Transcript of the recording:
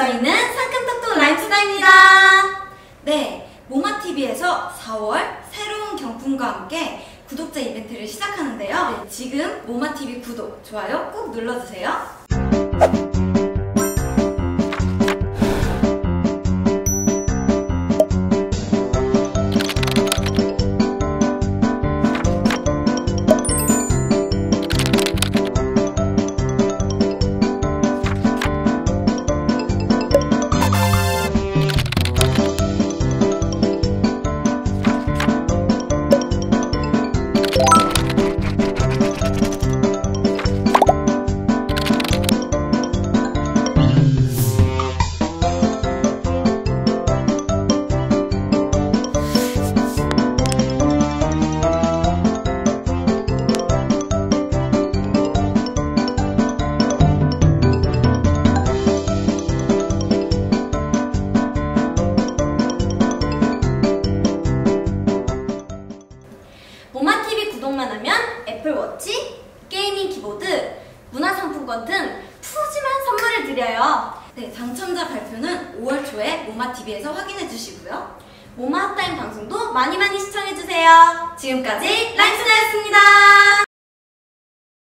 저희는 상큼톡톡 라임수다입니다. 네, 모마TV에서 4월 새로운 경품과 함께 구독자 이벤트를 시작하는데요. 네, 지금 모마TV 구독, 좋아요 꼭 눌러주세요. 모마TV 구독만 하면 애플워치, 게이밍 키보드, 문화상품권 등 푸짐한 선물을 드려요. 네, 당첨자 발표는 5월 초에 모마TV에서 확인해 주시고요. 모마 핫타임 방송도 많이 많이 시청해 주세요. 지금까지 라이프나였습니다.